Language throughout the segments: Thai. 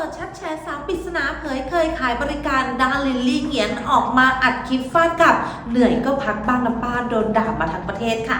ปิดชัดแชร์สาวปริศนาเผยเคยขายบริการดาลิลลี่เงียนออกมาอัดคลิปฟาดกับ เหนื่อยก็พักบ้างนะป้าโดนด่ามาทั้งประเทศค่ะ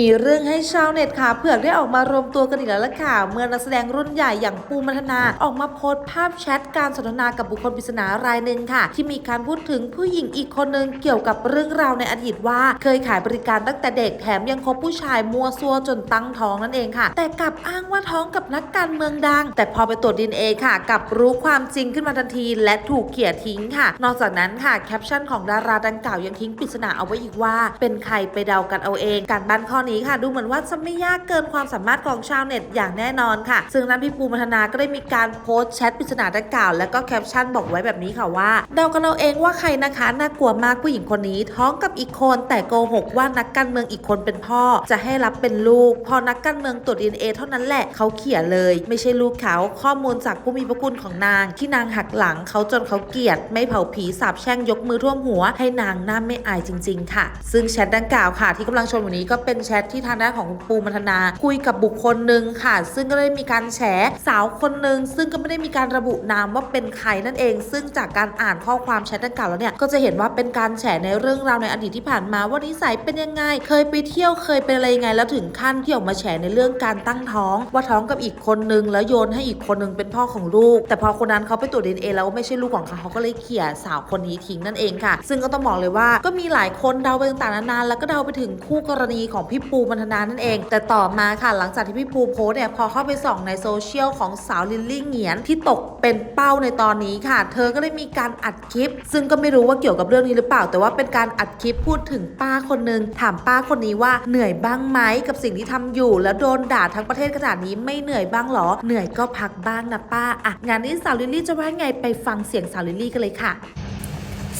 มีเรื่องให้ชาวเน็ตค่ะเผือกได้ออกมารวมตัวกันอีกแล้วล่ะค่ะ เมื่อนักแสดงรุ่นใหญ่อย่างปูมัทนา ออกมาโพสต์ภาพแชทการสนทนากับบุคคลปริศนารายหนึ่งค่ะ ที่มีการพูดถึงผู้หญิงอีกคนหนึ่งเกี่ยวกับเรื่องราวในอดีตว่า เคยขายบริการตั้งแต่เด็กแถมยังคบผู้ชายมัวซัวจนตั้งท้องนั่นเองค่ะ แต่กลับอ้างว่าท้องกับนักการเมืองดัง แต่พอไปตรวจดีเอค่ะกลับรู้ความจริงขึ้นมาทันที และถูกเขี่ยทิ้งค่ะ นอกจากนั้นค่ะแคปชั่นของดาราดังกล่าวยังทิ้งปริศนาเอาไว้อีกว่า เป็นใครไปเดากันเอาเองการบ้านข้อนี้ค่ะ ดูเหมือนว่าจะไม่ยากเกินความสามารถของชาวเน็ตอย่างแน่นอนค่ะ ซึ่งนั้นพี่ปูมัทนาก็ได้มีการโพสต์แชทปริศนาดังกล่าวแล้วก็แคปชั่นบอกไว้แบบนี้ค่ะว่าเดากันเอาเองว่าใครนะคะน่ากลัวมากผู้หญิงคนนี้ ท้องกับอีกคนแต่โกหกว่านักการเมืองอีกคนเป็นพ่อ จะให้รับเป็นลูก พอนักการเมืองตรวจดีเอเท่านั้นแหละเขาเขี่ยเลย ไม่ใช่ลูกเขาข้อมูลจากผู้มีพระคุณของนาง ที่นางหักหลังเขาจนเขาเกลียด ไม่เผาผีสาบแช่งยกมือท่วมหัว ให้นางหน้าไม่อายจริง ๆ ค่ะ ซึ่งแชทดังกล่าวค่ะ ที่กำลังชมวันนี้ก็เป็นแชทที่ทางด้านของคุณปูมัทนา คุยกับบุคคลหนึ่งค่ะ ซึ่งก็ได้มีการแฉสาวคนหนึ่งซึ่งก็ไม่ได้มีการระบุนามว่าเป็นใครนั่นเอง ซึ่งจากการอ่านข้อความแชทดังกล่าวแล้วเนี่ยก็จะเห็นว่าเป็นการแฉในเรื่องราวในอดีตที่ผ่านมาว่านิสัยเป็นยังไง เคยไปเที่ยวเคยเป็นอะไรยังไง แล้วถึงขั้นที่ออกมาแฉในเรื่องการตั้งท้อง ว่าท้องกับอีกคนนึงแล้วโยนให้อีกคนนึงเป็นพ่อของลูก แต่พอคนนั้นเขาไปตรวจดีเอแล้วไม่ใช่ลูกของเขาเขาก็เลยเขี่ยสาวคนนี้ทิ้งนั่นเองค่ะ ซึ่งก็ต้องบอกเลยว่าก็มีหลายคนเดาไปต่างๆนานาแล้วก็เดาไปถึงคู่กรณีของพี่ปูมันธนานั่นเอง แต่ต่อมาค่ะหลังจากที่พี่ปูโพสต์เนี่ยพอเข้าไปส่องในโซเชียลของสาวลิลลี่เหงียนที่ตกเป็นเป้าในตอนนี้ค่ะ เธอก็ได้มีการอัดคลิป ซึ่งก็ไม่รู้ว่าเกี่ยวกับเรื่องนี้หรือเปล่า แต่ว่าเป็นการอัดคลิปพูดถึงป้าคนนึงถามป้าคนนี้ว่าเหนื่อยบ้างไหมกับสิ่งที่ทำอยู่ แล้วโดนด่าทั้งประเทศขนาดนี้ไม่เหนื่อยบ้างหรอ เหนื่อยก็พักบ้างนะป้าอะงานนี้สาวลิลลี่จะว่าไงไปฟังเสียงสาวลิลลี่กันเลยค่ะ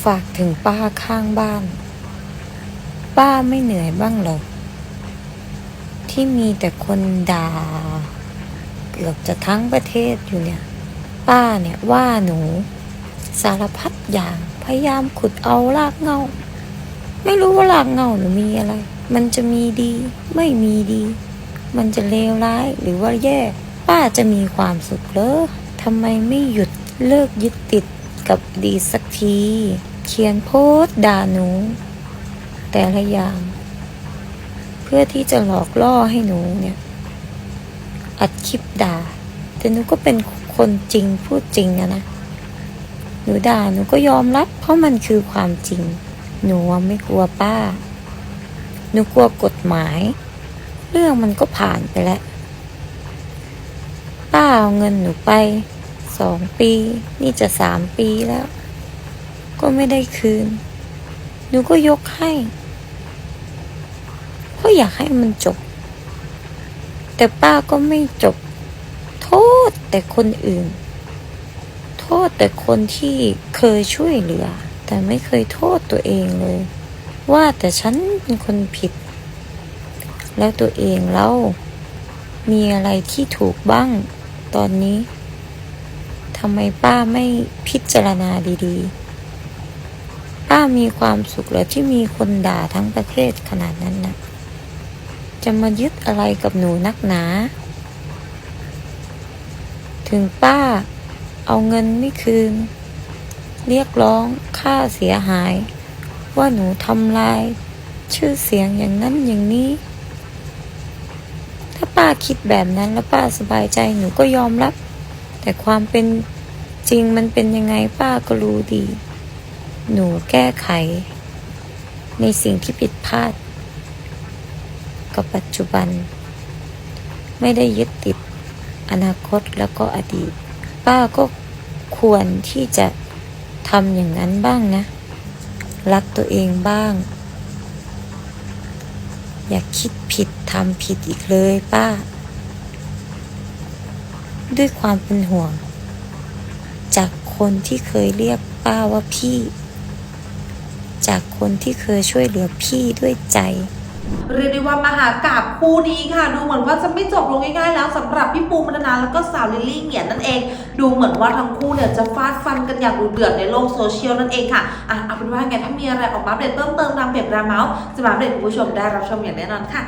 ฝากถึงป้าข้างบ้าน ป้าไม่เหนื่อยบ้างเหรอ ที่มีแต่คนด่า เกือบจะทั้งประเทศอยู่เนี่ย ป้าเนี่ยว่าหนู สารพัดอย่างพยายามขุดเอารากเงา ไม่รู้ว่ารากเงาหนูมีอะไร มันจะมีดี ไม่มีดี มันจะเลวร้ายหรือว่าแย่ ป้าจะมีความสุขเหรอทำไมไม่หยุดเลิกยึดติดกับดีสักที เขียนโพสด่าหนู แต่ละอย่าง พื่อที่จะหลอกล่อให้หนูเนี่ย อัดคลิปด่า แต่หนูก็เป็นคนจริงพูดจริงอะนะหนูด่าหนูก็ยอมรับ เพราะมันคือความจริง หนูไม่กลัวป้า หนูกลัวกฎหมาย เรื่องมันก็ผ่านไปแล้ว ป้าเอาเงินหนูไปสองปี นี่จะสามปีแล้ว ก็ไม่ได้คืน หนูก็ยกให้ เพราะอยากให้มันจบ แต่ป้าก็ไม่จบ โทษแต่คนอื่น โทษแต่คนที่เคยช่วยเหลือ แต่ไม่เคยโทษตัวเองเลย ว่าแต่ฉันเป็นคนผิด แล้วตัวเองเล่ามีอะไรที่ถูกบ้างตอนนี้ทำไมป้าไม่พิจารณาดีๆ ป้ามีความสุขเหรอที่มีคนด่าทั้งประเทศขนาดนั้นนะ จะมายึดอะไรกับหนูนักหนา ถึงป้าเอาเงินไม่คืน เรียกร้องค่าเสียหาย ว่าหนูทำลาย ชื่อเสียงอย่างนั้นอย่างนี้ ถ้าป้าคิดแบบนั้นแล้วป้าสบายใจหนูก็ยอมรับ แต่ความเป็นจริงมันเป็นยังไงป้าก็รู้ดี หนูแก้ไข ในสิ่งที่ผิดพลาด กับปัจจุบัน ไม่ได้ยึดติดอนาคตแล้วก็อดีต ป้าก็ควรที่จะทำอย่างนั้นบ้างนะ รักตัวเองบ้าง อย่าคิดผิดทำผิดอีกเลยป้า ด้วยความเป็นห่วง จากคนที่เคยเรียกป้าว่าพี่ จากคนที่เคยช่วยเหลือพี่ด้วยใจ เรียกได้ว่ามหากาบคู่นี้ค่ะ ดูเหมือนว่าจะไม่จบลงง่ายๆแล้วสำหรับพี่ปูมันนาแล้วก็สาวลิลลี่เหงียนนั่นเอง ดูเหมือนว่าทั้งคู่เนี่ยจะฟาดฟันกันอย่างดุเดือดในโลกโซเชียลนั่นเองค่ะอะเอาเป็นว่าไงถ้ามีอะไรออกมาเด็ดเพิ่มเติมตามเพจราเมาส์จะมาเด็ดคุณผู้ชมได้รับชมอย่างแน่นอนค่ะ